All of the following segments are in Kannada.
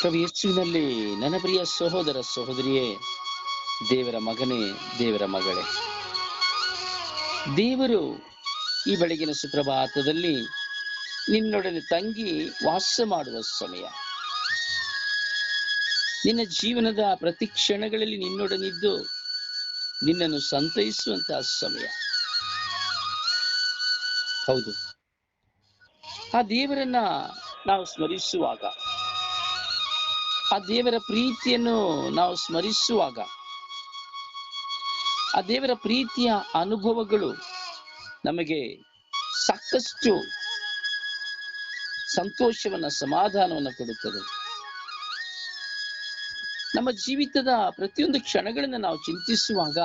ಪ್ರಭು ಯೇಸುವಿನಲ್ಲಿ ನನ್ನ ಪ್ರಿಯ ಸಹೋದರ ಸಹೋದರಿಯೇ, ದೇವರ ಮಗನೇ, ದೇವರ ಮಗಳೇ. ದೇವರು ಈ ಬೆಳಗಿನ ಸುಪ್ರಭಾತದಲ್ಲಿ ನಿನ್ನೊಡನೆ ತಂಗಿ ವಾಸ ಮಾಡುವ ಸಮಯ. ನಿನ್ನ ಜೀವನದ ಪ್ರತಿ ಕ್ಷಣಗಳಲ್ಲಿ ನಿನ್ನೊಡನಿದ್ದು ನಿನ್ನನ್ನು ಸಂತೈಸುವಂತಹ ಸಮಯ. ಹೌದು. ಆ ದೇವರನ್ನ ನಾವು ಸ್ಮರಿಸುವಾಗ ಆ ದೇವರ ಪ್ರೀತಿಯನ್ನು ನಾವು ಸ್ಮರಿಸುವಾಗ, ಆ ದೇವರ ಪ್ರೀತಿಯ ಅನುಭವಗಳು ನಮಗೆ ಸಾಕಷ್ಟು ಸಂತೋಷವನ್ನ, ಸಮಾಧಾನವನ್ನು ಕೊಡುತ್ತದೆ ನಮ್ಮ ಜೀವಿತದ ಪ್ರತಿಯೊಂದು ಕ್ಷಣಗಳನ್ನು ನಾವು ಚಿಂತಿಸುವಾಗ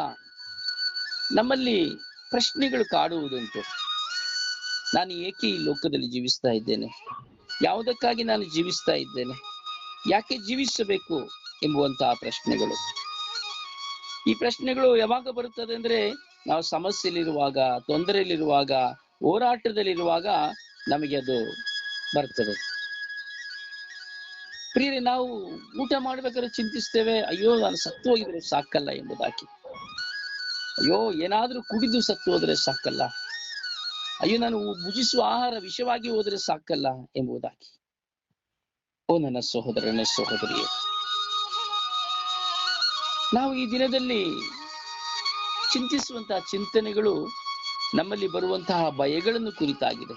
ನಮ್ಮಲ್ಲಿ ಪ್ರಶ್ನೆಗಳು ಕಾಡುವುದುಂಟು. ನಾನು ಏಕೆ ಈ ಲೋಕದಲ್ಲಿ ಜೀವಿಸ್ತಾ ಇದ್ದೇನೆ? ಯಾವುದಕ್ಕಾಗಿ ನಾನು ಜೀವಿಸ್ತಾ ಇದ್ದೇನೆ? ಯಾಕೆ ಜೀವಿಸಬೇಕು ಎಂಬುವಂತಹ ಪ್ರಶ್ನೆಗಳು. ಈ ಪ್ರಶ್ನೆಗಳು ಯಾವಾಗ ಬರುತ್ತದೆ ಅಂದ್ರೆ ನಾವು ಸಮಸ್ಯೆಯಲ್ಲಿರುವಾಗ, ತೊಂದರೆಯಲ್ಲಿರುವಾಗ, ಹೋರಾಟದಲ್ಲಿರುವಾಗ ನಮಗೆ ಅದು ಬರ್ತದೆ. ಪ್ರಿಯರಿ, ನಾವು ಊಟ ಮಾಡ್ಬೇಕಾದ್ರೆ ಚಿಂತಿಸ್ತೇವೆ, ಅಯ್ಯೋ, ನಾನು ಸತ್ತು ಹೋಗಿದ್ರೆ ಸಾಕಲ್ಲ ಎಂಬುದಾಗಿ. ಅಯ್ಯೋ, ಏನಾದ್ರೂ ಕುಡಿದು ಸತ್ತು ಹೋದ್ರೆ ಸಾಕಲ್ಲ. ಅಯ್ಯೋ, ನಾನು ಭುಜಿಸುವ ಆಹಾರ ವಿಷವಾಗಿ ಹೋದ್ರೆ ಸಾಕಲ್ಲ ಎಂಬುದಾಗಿ. ಓ ನನ್ನ ಸಹೋದರನ ಸಹೋದರಿಯೇ. ನಾವು ಈ ದಿನದಲ್ಲಿ ಚಿಂತಿಸುವಂತಹ ಚಿಂತನೆಗಳು ನಮ್ಮಲ್ಲಿ ಬರುವಂತಹ ಭಯಗಳನ್ನು ಕುರಿತಾಗಿದೆ.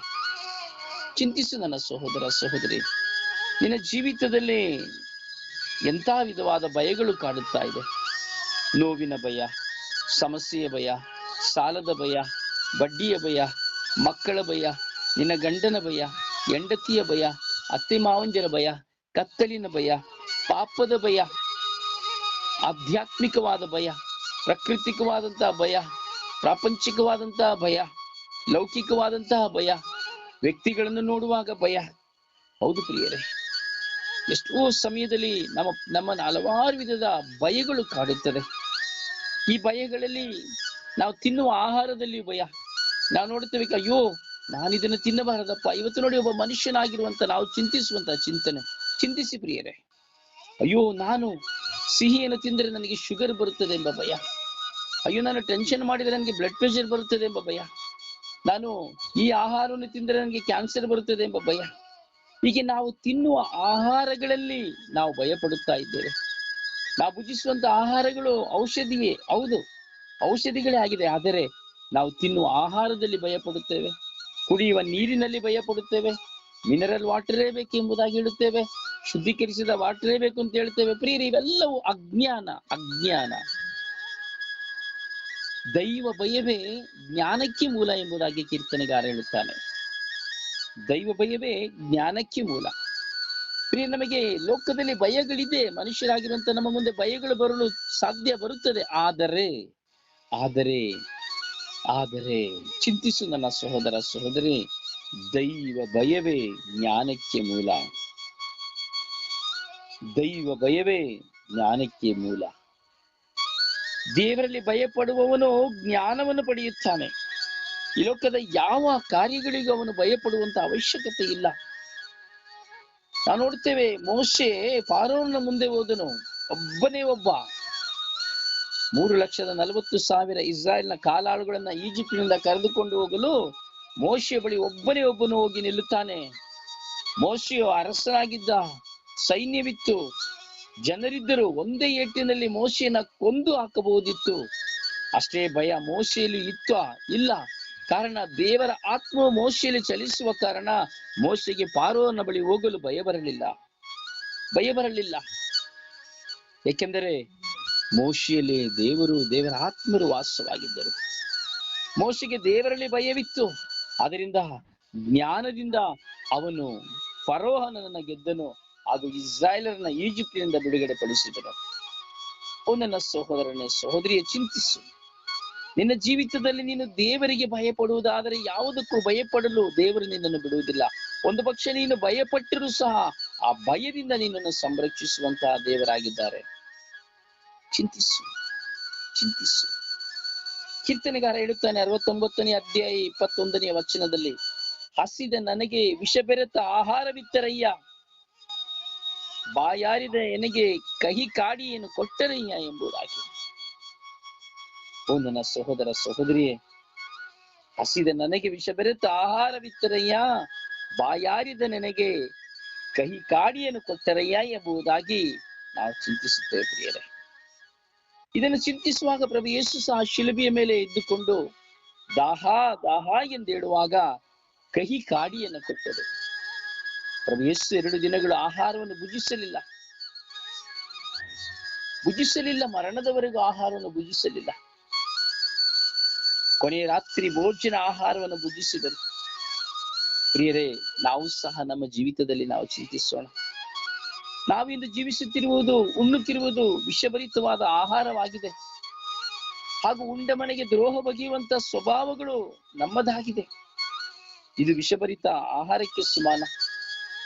ಚಿಂತಿಸು ನನ್ನ ಸಹೋದರ, ಸಹೋದರಿ. ನಿನ್ನ ಜೀವಿತದಲ್ಲಿ ಎಂಥ ವಿಧವಾದ ಭಯಗಳು ಕಾಡುತ್ತಾ ಇದೆ? ನೋವಿನ ಭಯ, ಸಮಸ್ಯೆಯ ಭಯ, ಸಾಲದ ಭಯ, ಬಡ್ಡಿಯ ಭಯ, ಮಕ್ಕಳ ಭಯ, ನಿನ್ನ ಗಂಡನ ಭಯ, ಹೆಂಡತಿಯ ಭಯ ಅತ್ತೆ ಮಾವಂಜರ ಭಯ, ಕತ್ತಲಿನ ಭಯ, ಪಾಪದ ಭಯ, ಆಧ್ಯಾತ್ಮಿಕವಾದ ಭಯ, ಪ್ರಾಕೃತಿಕವಾದಂತಹ ಭಯ, ಪ್ರಾಪಂಚಿಕವಾದಂತಹ ಭಯ, ಲೌಕಿಕವಾದಂತಹ ಭಯ, ವ್ಯಕ್ತಿಗಳನ್ನು ನೋಡುವಾಗ ಭಯ. ಹೌದು ಪ್ರಿಯರೇ, ಎಷ್ಟೋ ಸಮಯದಲ್ಲಿ ನಮ್ಮ ನಮ್ಮನ್ನು ಹಲವಾರು ವಿಧದ ಭಯಗಳು ಕಾಡುತ್ತದೆ ಈ ಭಯಗಳಲ್ಲಿ ನಾವು ತಿನ್ನುವ ಆಹಾರದಲ್ಲಿ ಭಯ. ನಾವು ನೋಡುತ್ತೇವೆ, ಅಯ್ಯೋ ನಾನು ಇದನ್ನು ತಿನ್ನಬಾರದಪ್ಪ. ಇವತ್ತು ನೋಡಿ ಒಬ್ಬ ಮನುಷ್ಯನಾಗಿರುವಂತ ನಾವು ಚಿಂತಿಸುವಂತ ಚಿಂತನೆ. ಚಿಂತಿಸಿ ಪ್ರಿಯರೇ. ಅಯ್ಯೋ, ನಾನು ಸಿಹಿಯನ್ನು ತಿಂದರೆ ನನಗೆ ಶುಗರ್ ಬರುತ್ತದೆ ಎಂಬ ಭಯ. ಅಯ್ಯೋ, ನಾನು ಟೆನ್ಷನ್ ಮಾಡಿದರೆ ನನಗೆ ಬ್ಲಡ್ ಪ್ರೆಷರ್ ಬರುತ್ತದೆ ಎಂಬ ಭಯ. ನಾನು ಈ ಆಹಾರವನ್ನು ತಿಂದರೆ ನನಗೆ ಕ್ಯಾನ್ಸರ್ ಬರುತ್ತದೆ ಎಂಬ ಭಯ. ಹೀಗೆ ನಾವು ತಿನ್ನುವ ಆಹಾರಗಳಲ್ಲಿ ನಾವು ಭಯ ಪಡುತ್ತಾ ಇದ್ದೇವೆ. ನಾವು ಭುಜಿಸುವಂತ ಆಹಾರಗಳು ಔಷಧಿಯೇ. ಹೌದು, ಔಷಧಿಗಳೇ ಆಗಿದೆ. ಆದರೆ ನಾವು ತಿನ್ನುವ ಆಹಾರದಲ್ಲಿ ಭಯ ಪಡುತ್ತೇವೆ ಕುಡಿಯುವ ನೀರಿನಲ್ಲಿ ಭಯ ಪಡುತ್ತೇವೆ ಮಿನರಲ್ ವಾಟರೇ ಬೇಕು ಎಂಬುದಾಗಿ ಹೇಳುತ್ತೇವೆ. ಶುದ್ಧೀಕರಿಸಿದ ವಾಟರೇ ಬೇಕು ಅಂತ ಹೇಳುತ್ತೇವೆ. ಪ್ರಿಯರಿ, ಇವೆಲ್ಲವೂ ಅಜ್ಞಾನ ಅಜ್ಞಾನ. ದೈವ ಭಯವೇ ಜ್ಞಾನಕ್ಕೆ ಮೂಲ ಎಂಬುದಾಗಿ ಕೀರ್ತನೆಗಾರ ಹೇಳುತ್ತಾನೆ. ದೈವ ಭಯವೇ ಜ್ಞಾನಕ್ಕೆ ಮೂಲ. ಪ್ರಿಯ ನಮಗೆ ಲೋಕದಲ್ಲಿ ಭಯಗಳಿದೆ. ಮನುಷ್ಯರಾಗಿರುವಂತ ನಮ್ಮ ಮುಂದೆ ಭಯಗಳು ಬರಲು ಸಾಧ್ಯ ಬರುತ್ತದೆ. ಆದರೆ ಆದರೆ ಆದರೆ ಚಿಂತಿಸು ನನ್ನ ಸಹೋದರ ಸಹೋದರಿ, ದೈವ ಭಯವೇ ಜ್ಞಾನಕ್ಕೆ ಮೂಲ. ದೈವ ಭಯವೇ ಜ್ಞಾನಕ್ಕೆ ಮೂಲ. ದೇವರಲ್ಲಿ ಭಯ ಪಡುವವನು ಜ್ಞಾನವನ್ನು ಪಡೆಯುತ್ತಾನೆ. ಈ ಲೋಕದ ಯಾವ ಕಾರ್ಯಗಳಿಗೂ ಅವನು ಭಯ ಪಡುವಂತ ಅವಶ್ಯಕತೆ ಇಲ್ಲ. ನಾವು ನೋಡ್ತೇವೆ ಮೋಶೆ ಫಾರೋನ ಮುಂದೆ ಹೋದನು. ಒಬ್ಬನೇ ಒಬ್ಬ. ಮೂರು ಲಕ್ಷದ ನಲವತ್ತು ಸಾವಿರ ಇಸ್ರಾಯೇಲ್ನ ಕಾಲಾಳುಗಳನ್ನ ಈಜಿಪ್ಟಿನಿಂದ ಕರೆದುಕೊಂಡು ಹೋಗಲು ಮೋಶೆ ಬಳಿ ಒಬ್ಬನೇ ಒಬ್ಬನು ಹೋಗಿ ನಿಲ್ಲುತ್ತಾನೆ. ಮೋಶೆಯು ಅರಸನಾಗಿದ್ದ ಸೈನ್ಯವಿತ್ತು. ಜನರಿದ್ದರು ಒಂದೇ ಏಟಿನಲ್ಲಿ ಮೋಶೆಯನ್ನ ಕೊಂದು ಹಾಕಬಹುದಿತ್ತು. ಅಷ್ಟೇ ಭಯ ಮೋಶೆಯಲ್ಲಿ ಇತ್ತ ಇಲ್ಲ. ಕಾರಣ ದೇವರ ಆತ್ಮ ಮೋಶೆಯಲ್ಲಿ ಚಲಿಸುವ ಕಾರಣ ಮೋಶೆಗೆ ಪಾರೋನ ಬಳಿ ಹೋಗಲು ಭಯ ಬರಲಿಲ್ಲ. ಭಯ ಬರಲಿಲ್ಲ. ಏಕೆಂದರೆ ಮೋಶೆಯಲ್ಲಿ ದೇವರು ದೇವರ ಆತ್ಮರು ವಾಸವಾಗಿದ್ದರು. ಮೋಶಿಗೆ ದೇವರಲ್ಲಿ ಭಯವಿತ್ತು. ಅದರಿಂದ ಜ್ಞಾನದಿಂದ ಅವನು ಫರೋಹನನ್ನ ಗೆದ್ದನು. ಹಾಗೂ ಇಸ್ರಾಯೇಲರನ್ನ ಈಜಿಪ್ಟಿನಿಂದ ಬಿಡುಗಡೆ ಪಡಿಸಿದನು ಓ ನನ್ನ ಸಹೋದರನೇ, ಸಹೋದರಿಯ, ಚಿಂತಿಸು. ನಿನ್ನ ಜೀವಿತದಲ್ಲಿ ನೀನು ದೇವರಿಗೆ ಭಯಪಡುವುದಾದರೆ ಯಾವುದಕ್ಕೂ ಭಯಪಡಲು ದೇವರು ನಿನ್ನನ್ನು ಬಿಡುವುದಿಲ್ಲ. ಒಂದು ಪಕ್ಷ ನೀನು ಭಯಪಟ್ಟರೂ ಸಹ ಆ ಭಯದಿಂದ ನಿನ್ನನ್ನು ಸಂರಕ್ಷಿಸುವಂತಹ ದೇವರಾಗಿದ್ದಾರೆ. ಚಿಂತಿಸು ಚಿಂತಿಸು. ಕೀರ್ತನೆಗಾರ ಹೇಳುತ್ತಾನೆ ಅರವತ್ತೊಂಬತ್ತನೇ ಅಧ್ಯಾಯ ಇಪ್ಪತ್ತೊಂದನೆಯ ವಚನದಲ್ಲಿ, ಹಸಿದ ನನಗೆ ವಿಷ ಬೆರೆತ ಆಹಾರವಿತ್ತರಯ್ಯ. ಬಾಯಾರಿದ ಎನಗೆ ಕಹಿ ಕಾಡಿಯನ್ನು ಕೊಟ್ಟರಯ್ಯ ಎಂಬುದಾಗಿ. ಓ ನನ್ನ ಸಹೋದರ ಸಹೋದರಿಯೇ, ಹಸಿದ ನನಗೆ ವಿಷ ಬೆರೆತ ಆಹಾರವಿತ್ತರಯ್ಯ. ಬಾಯಾರಿದ ನನಗೆ ಕಹಿ ಕಾಡಿಯನ್ನು ಕೊಟ್ಟರಯ್ಯ ಎಂಬುದಾಗಿ ನಾವು ಚಿಂತಿಸುತ್ತೇವೆ ಪ್ರಿಯರೇ. ಇದನ್ನು ಚಿಂತಿಸುವಾಗ ಪ್ರಭು ಯೇಸು ಸಹ ಶಿಲುಬೆಯ ಮೇಲೆ ಇದ್ದುಕೊಂಡು ದಾಹ ದಾಹ ಎಂದೇಳುವಾಗ ಕಹಿ ಕಾಡಿಯನ್ನು ಕೊಟ್ಟರು. ಪ್ರಭು ಯೇಸು ಎರಡು ದಿನಗಳು ಆಹಾರವನ್ನು ಭುಜಿಸಲಿಲ್ಲ. ಭುಜಿಸಲಿಲ್ಲ, ಮರಣದವರೆಗೂ ಆಹಾರವನ್ನು ಭುಜಿಸಲಿಲ್ಲ. ಕೊನೆಯ ರಾತ್ರಿ ಭೋಜನ ಆಹಾರವನ್ನು ಭುಜಿಸಿದರು. ಪ್ರಿಯರೇ, ನಾವು ಸಹ ನಮ್ಮ ಜೀವಿತದಲ್ಲಿ ನಾವು ಚಿಂತಿಸೋಣ. ನಾವಿಂದು ಜೀವಿಸುತ್ತಿರುವುದು, ಉಣ್ಣುತ್ತಿರುವುದು ವಿಷಭರಿತವಾದ ಆಹಾರವಾಗಿದೆ. ಹಾಗೂ ಉಂಡ ಮನೆಗೆ ದ್ರೋಹ ಬಗೆಯುವಂತ ಸ್ವಭಾವಗಳು ನಮ್ಮದಾಗಿದೆ. ಇದು ವಿಷಭರಿತ ಆಹಾರಕ್ಕೆ ಸಮಾನ.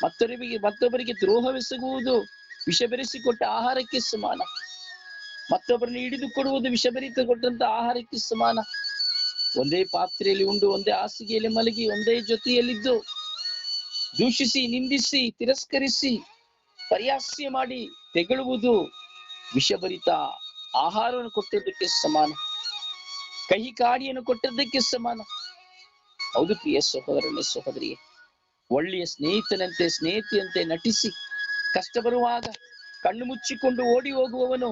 ಮತ್ತೊಬ್ಬರಿಗೆ ಮತ್ತೊಬ್ಬರಿಗೆ ದ್ರೋಹವೆಸಗುವುದು ವಿಷ ಬೆರೆಸಿಕೊಟ್ಟ ಆಹಾರಕ್ಕೆ ಸಮಾನ. ಮತ್ತೊಬ್ಬರನ್ನು ಹಿಡಿದು ಕೊಡುವುದು ವಿಷಭರಿತ ಕೊಟ್ಟಂತ ಆಹಾರಕ್ಕೆ ಸಮಾನ. ಒಂದೇ ಪಾತ್ರೆಯಲ್ಲಿ ಉಂಡು, ಒಂದೇ ಹಾಸಿಗೆಯಲ್ಲಿ ಮಲಗಿ, ಒಂದೇ ಜೊತೆಯಲ್ಲಿದ್ದು ದೂಷಿಸಿ, ನಿಂದಿಸಿ, ತಿರಸ್ಕರಿಸಿ ಪರಿಹಾಸ್ಯ ಮಾಡಿ ತೆಗಳುವುದು ವಿಷಭರಿತ ಆಹಾರವನ್ನು ಕೊಟ್ಟಿದ್ದಕ್ಕೆ ಸಮಾನ. ಕಹಿ ಕಾಡಿಯನ್ನು ಕೊಟ್ಟಿದ್ದಕ್ಕೆ ಸಮಾನ. ಹೌದು ಪ್ರಿಯ ಸಹೋದರನೇ ಸಹೋದರಿಯೇ, ಒಳ್ಳೆಯ ಸ್ನೇಹಿತನಂತೆ, ಸ್ನೇಹಿತಿಯಂತೆ ನಟಿಸಿ ಕಷ್ಟ ಬರುವಾಗ ಕಣ್ಣು ಮುಚ್ಚಿಕೊಂಡು ಓಡಿ ಹೋಗುವವನು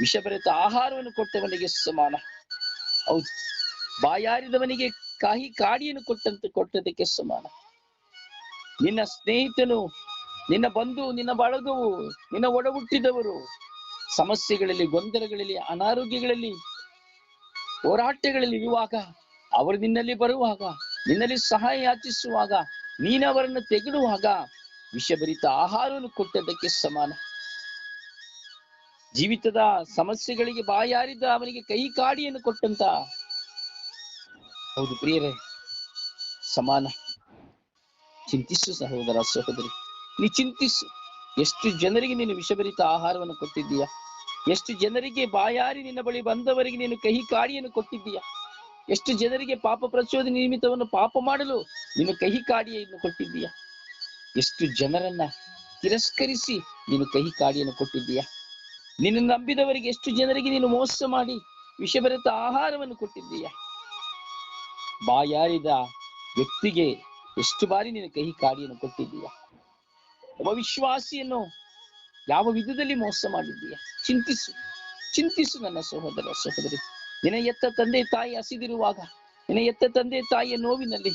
ವಿಷಭರಿತ ಆಹಾರವನ್ನು ಕೊಟ್ಟವನಿಗೆ ಸಮಾನ. ಹೌದು, ಬಾಯಾರಿದವನಿಗೆ ಕಾಹಿ ಕಾಡಿಯನ್ನು ಕೊಟ್ಟಂತೆ ಕೊಟ್ಟದಕ್ಕೆ ಸಮಾನ. ನಿನ್ನ ಸ್ನೇಹಿತನು ನಿನ್ನ ಬಂಧು, ನಿನ್ನ ಬಳಗವು, ನಿನ್ನ ಒಡಹುಟ್ಟಿದವರು, ಸಮಸ್ಯೆಗಳಲ್ಲಿ, ಗೊಂದಲಗಳಲ್ಲಿ, ಅನಾರೋಗ್ಯಗಳಲ್ಲಿ, ಹೋರಾಟಗಳಲ್ಲಿ ಇರುವಾಗ ಅವರು ನಿನ್ನಲ್ಲಿ ಬರುವಾಗ, ನಿನ್ನಲ್ಲಿ ಸಹಾಯ ಯಾಚಿಸುವಾಗ ನೀನವರನ್ನು ತೆಗೆಡುವಾಗ ವಿಷಭರಿತ ಆಹಾರವನ್ನು ಕೊಟ್ಟದ್ದಕ್ಕೆ ಸಮಾನ. ಜೀವಿತದ ಸಮಸ್ಯೆಗಳಿಗೆ ಬಾಯಾರಿದ ಅವನಿಗೆ ಕೈ ಕಾಡಿಯನ್ನು ಕೊಟ್ಟಂತ. ಹೌದು ಪ್ರಿಯರೇ, ಸಮಾನ. ಚಿಂತಿಸು ಸಹೋದರ ಸಹೋದರಿ. ನೀ ಚಿಂತಿಸು. ಎಷ್ಟು ಜನರಿಗೆ ನೀನು ವಿಷಭರಿತ ಆಹಾರವನ್ನು ಕೊಟ್ಟಿದ್ದೀಯ? ಎಷ್ಟು ಜನರಿಗೆ ಬಾಯಾರಿ ನಿನ್ನ ಬಳಿ ಬಂದವರಿಗೆ ನೀನು ಕಹಿ ಕಾಡಿಯನ್ನು ಕೊಟ್ಟಿದ್ದೀಯ? ಎಷ್ಟು ಜನರಿಗೆ ಪಾಪ ಪ್ರಚೋದನೆ ನಿಮಿತ್ತವನ್ನು ಪಾಪ ಮಾಡಲು ನೀನು ಕಹಿ ಕಾಡಿಯನ್ನು ಕೊಟ್ಟಿದ್ದೀಯ? ಎಷ್ಟು ಜನರನ್ನ ತಿರಸ್ಕರಿಸಿ ನೀನು ಕಹಿ ಕಾಡಿಯನ್ನು ಕೊಟ್ಟಿದ್ದೀಯ? ನಿನ್ನ ನಂಬಿದವರಿಗೆ ಎಷ್ಟು ಜನರಿಗೆ ನೀನು ಮೋಸ ಮಾಡಿ ವಿಷಭರಿತ ಆಹಾರವನ್ನು ಕೊಟ್ಟಿದ್ದೀಯ? ಬಾಯಾರಿದ ವ್ಯಕ್ತಿಗೆ ಎಷ್ಟು ಬಾರಿ ನೀನು ಕಹಿ ಕಾಡಿಯನ್ನು ಕೊಟ್ಟಿದ್ದೀಯಾ? ಒಬ್ಬ ವಿಶ್ವಾಸಿಯನ್ನು ಯಾವ ವಿಧದಲ್ಲಿ ಮೋಸ ಮಾಡಿದ್ದೀಯ? ಚಿಂತಿಸು ಚಿಂತಿಸು ನನ್ನ ಸಹೋದರ ಸಹೋದರಿ. ನಿನ ಎತ್ತ ತಂದೆ ತಾಯಿ ಹಸಿದಿರುವಾಗ ನಿನ ಎತ್ತ ತಂದೆ ತಾಯಿಯ ನೋವಿನಲ್ಲಿ,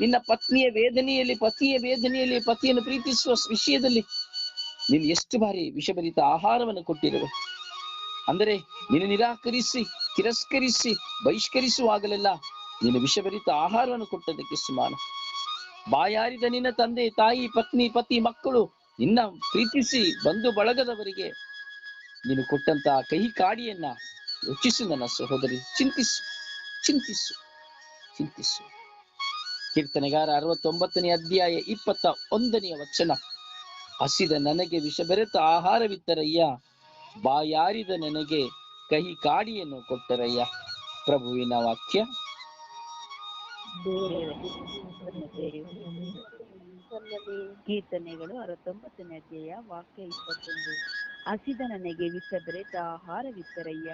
ನಿನ್ನ ಪತ್ನಿಯ ವೇದನೆಯಲ್ಲಿ, ಪತಿಯ ವೇದನೆಯಲ್ಲಿ, ಪತಿಯನ್ನು ಪ್ರೀತಿಸುವ ವಿಷಯದಲ್ಲಿ ನೀನು ಎಷ್ಟು ಬಾರಿ ವಿಷಭರಿತ ಆಹಾರವನ್ನು ಕೊಟ್ಟಿರುವೆ? ಅಂದರೆ ನೀನು ನಿರಾಕರಿಸಿ, ತಿರಸ್ಕರಿಸಿ, ಬಹಿಷ್ಕರಿಸುವಾಗಲೆಲ್ಲ ನೀನು ವಿಷಭರಿತ ಆಹಾರವನ್ನು ಕೊಟ್ಟದಕ್ಕೆ ಸಮಾನ. ಬಾಯಾರಿದ ನಿನ್ನ ತಂದೆ, ತಾಯಿ, ಪತ್ನಿ, ಪತಿ, ಮಕ್ಕಳು ನಿನ್ನ ಪ್ರೀತಿಸಿ ಬಂಧು ಬಳಗದವರಿಗೆ ನೀನು ಕೊಟ್ಟಂತ ಕಹಿ ಕಾಡಿಯನ್ನ ಯೋಚಿಸು ನನ್ನ ಸಹೋದರಿ. ಚಿಂತಿಸು ಚಿಂತಿಸು ಚಿಂತಿಸು. ಕೀರ್ತನೆಗಾರ ಅರವತ್ತೊಂಬತ್ತನೇ ಅಧ್ಯಾಯ ಇಪ್ಪತ್ತ ಒಂದನೆಯ ವಚನ. ಹಸಿದ ನನಗೆ ವಿಷ ಬೆರೆತ ಆಹಾರವಿತ್ತರಯ್ಯ, ಬಾಯಾರಿದ ನನಗೆ ಕಹಿ ಕಾಡಿಯನ್ನು ಕೊಟ್ಟರಯ್ಯ. ಪ್ರಭುವಿನ ವಾಕ್ಯ. ಕೀರ್ತನೆಗಳು ಅರವತ್ತೊಂಬತ್ತನೇ ಅಧ್ಯಾಯ ವಾಕ್ಯ ಇಪ್ಪತ್ತೊಂದು ಹಸಿದ ನನಗೆ ವಿಷ ಬೆರೆತ ಆಹಾರವಿತ್ತರಯ್ಯ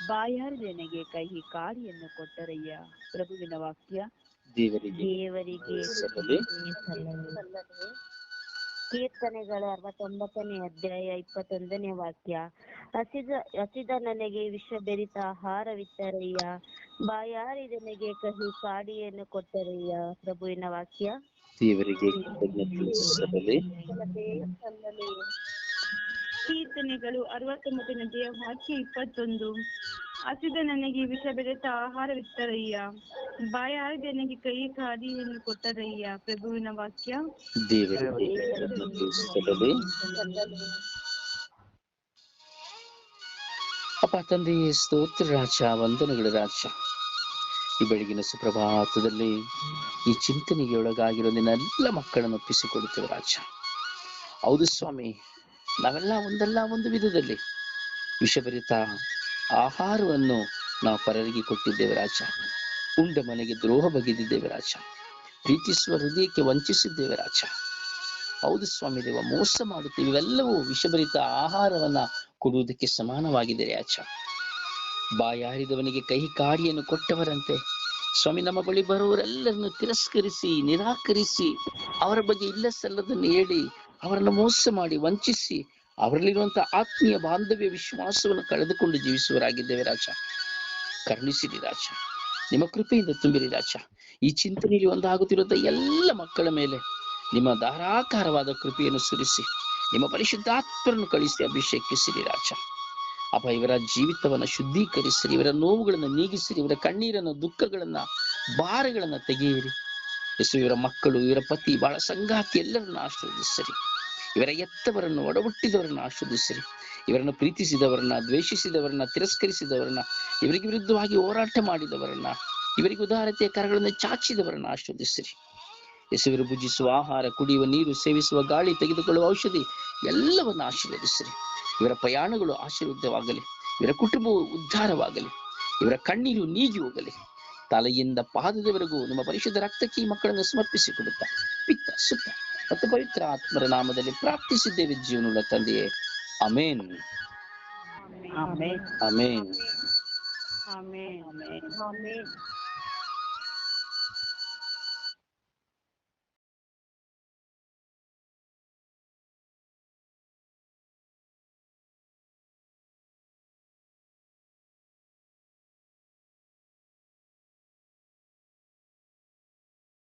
ಬಾಯಾರಿದ ನನಗೆ ಕಹಿ ಕಾಡಿಯನ್ನು ಕೊಟ್ಟರಯ್ಯ ಪ್ರಭುವಿನ ವಾಕ್ಯ ದೇವರಿಗೆ. ಕೀರ್ತನೆಗಳು ಅರವತ್ತೊಂಬತ್ತನೇ ಅಧ್ಯಾಯ ಇಪ್ಪತ್ತೊಂದನೇ ವಾಕ್ಯ ಹಸಿದ ಹಸಿದ ನನಗೆ ವಿಷ ಬೆರಿತ ಆಹಾರವಿತ್ತರಯ್ಯ ಬಾಯಾರಿ ನನಗೆ ಕಹಿ ಕಾಡಿಯನ್ನು ಕೊಟ್ಟರಯ್ಯ. ಪ್ರಭುವಿನ ವಾಕ್ಯ. ದೇವರಿಗೆ. ಕೀರ್ತನೆಗಳು ಅರವತ್ತೊಂಬತ್ತನೇ ಅಧ್ಯಾಯ ವಾಕ್ಯ ಇಪ್ಪತ್ತೊಂದು. ಹಸಿದ ನನಗೆ ವಿಷ ಬೆರೆತ ಆಹಾರವಿತ್ತರಯ್ಯ ಬಾಯಾರಿದ ನನಗೆ ಕೈ ಖಾದಿಯನ್ನು ಕೊಟ್ಟರಯ್ಯ. ಪ್ರಭುವಿನ ವಾಕ್ಯ. ದೇವರ. ಅಪ್ಪ ತಂದೆಯೇ ಸ್ತೋತ್ರ, ರಾಜ, ವಂದನೆಗಳ, ರಾಜ. ಈ ಬೆಳಗಿನ ಸುಪ್ರಭಾತದಲ್ಲಿ ಈ ಚಿಂತನೆಗೆ ಒಳಗಾಗಿರೋ ನಿನ್ನ ಎಲ್ಲ ಮಕ್ಕಳನ್ನು ಒಪ್ಪಿಸಿಕೊಡುತ್ತೇವೆ, ರಾಜ. ಹೌದು ಸ್ವಾಮಿ, ನಾವೆಲ್ಲ ಒಂದಲ್ಲ ಒಂದು ವಿಧದಲ್ಲಿ ವಿಷಭರಿತ ಆಹಾರವನ್ನು ನಾವು ಪರರಿಗೆ ಕೊಟ್ಟಿದ್ದೇವೆ ರಾಜ. ಉಂಡ ಮನೆಗೆ ದ್ರೋಹ ಬಗೆದಿದ್ದೇವೆ ರಾಜ. ಪ್ರೀತಿಸುವ ಹೃದಯಕ್ಕೆ ವಂಚಿಸಿದ್ದೇವೆ ರಾಜ. ಹೌದು ಸ್ವಾಮಿ ದೇವ, ಮೋಸ ಮಾಡುತ್ತೇವೆ. ಇವೆಲ್ಲವೂ ವಿಷಭರಿತ ಆಹಾರವನ್ನ ಕೊಡುವುದಕ್ಕೆ ಸಮಾನವಾಗಿದೆ ರಾಜ. ಬಾಯಾರಿದವನಿಗೆ ಕೈ ಕಾಡಿಯನ್ನು ಕೊಟ್ಟವರಂತೆ ಸ್ವಾಮಿ, ನಮ್ಮ ಬಳಿ ಬರುವವರೆಲ್ಲರನ್ನು ತಿರಸ್ಕರಿಸಿ, ನಿರಾಕರಿಸಿ, ಅವರ ಬಗ್ಗೆ ಇಲ್ಲ ಸಲ್ಲದನ್ನು ಹೇಳಿ ಅವರನ್ನು ಮೋಸ ಮಾಡಿ, ವಂಚಿಸಿ ಅವರಲ್ಲಿರುವಂತಹ ಆತ್ಮೀಯ ಬಾಂಧವ್ಯ ವಿಶ್ವಾಸವನ್ನು ಕಳೆದುಕೊಂಡು ಜೀವಿಸುವರಾಗಿದ್ದೇವೆ ರಾಜ. ಕರುಣಿಸಿರಿ ರಾಜ. ನಿಮ್ಮ ಕೃಪೆಯಿಂದ ತುಂಬಿರಿ ರಾಜ. ಈ ಚಿಂತನೆಯಲ್ಲಿ ಒಂದಾಗುತ್ತಿರುವಂತಹ ಎಲ್ಲ ಮಕ್ಕಳ ಮೇಲೆ ನಿಮ್ಮ ಧಾರಾಕಾರವಾದ ಕೃಪೆಯನ್ನು ಸುರಿಸಿ, ನಿಮ್ಮ ಪರಿಶುದ್ಧಾತ್ಮರನ್ನು ಕಳಿಸಿ ಅಭಿಷೇಕಿಸಿರಿ ರಾಜ. ಅಪ್ಪ, ಇವರ ಜೀವಿತವನ್ನ ಶುದ್ಧೀಕರಿಸಿರಿ, ಇವರ ನೋವುಗಳನ್ನು ನೀಗಿಸಿರಿ, ಇವರ ಕಣ್ಣೀರನ್ನು, ದುಃಖಗಳನ್ನ, ಭಾರಗಳನ್ನ ತೆಗೆಯಿರಿ. ಇವರ ಮಕ್ಕಳು, ಇವರ ಪತಿ ಬಹಳ ಸಂಗಾತಿ ಎಲ್ಲರನ್ನ ಆಶೀರ್ವದಿಸಿರಿ. ಇವರ ಎತ್ತವರನ್ನು, ಒಡಹುಟ್ಟಿದವರನ್ನ ಆಶ್ರದಿಸಿರಿ ಇವರನ್ನು ಪ್ರೀತಿಸಿದವರನ್ನ, ದ್ವೇಷಿಸಿದವರನ್ನ, ತಿರಸ್ಕರಿಸಿದವರನ್ನ, ಇವರಿಗೆ ವಿರುದ್ಧವಾಗಿ ಹೋರಾಟ ಮಾಡಿದವರನ್ನ, ಇವರಿಗೆ ಉದಾರತೆಯ ಕರಗಳನ್ನು ಚಾಚಿದವರನ್ನ ಆಶ್ರದಿಸಿರಿ ಯೇಸುವಿರು ಭುಜಿಸುವ ಆಹಾರ, ಕುಡಿಯುವ ನೀರು, ಸೇವಿಸುವ ಗಾಳಿ, ತೆಗೆದುಕೊಳ್ಳುವ ಔಷಧಿ, ಎಲ್ಲವನ್ನ ಆಶೀರ್ವದಿಸಿರಿ. ಇವರ ಪ್ರಯಾಣಗಳು ಆಶೀರ್ವಾದವಾಗಲಿ, ಇವರ ಕುಟುಂಬವು ಉದ್ಧಾರವಾಗಲಿ, ಇವರ ಕಣ್ಣೀರು ನೀಗಿ ಹೋಗಲಿ. ತಲೆಯಿಂದ ಪಾದದವರೆಗೂ ನಿಮ್ಮ ಪರಿಶುದ್ಧ ರಕ್ತಕ್ಕೆ ಈ ಮಕ್ಕಳನ್ನು ಸಮರ್ಪಿಸಿಕೊಡುತ್ತಾ, ಪಿತ್ತ ಸುತ್ತ. ಮತ್ತು ಪವಿತ್ರ ಆತ್ಮರ ನಾಮದಲ್ಲಿ ಪ್ರಾರ್ಥಿಸಿದ್ದೇವೆ ಜೀವನದ ತಂದೆಯೇ. Amen amen amen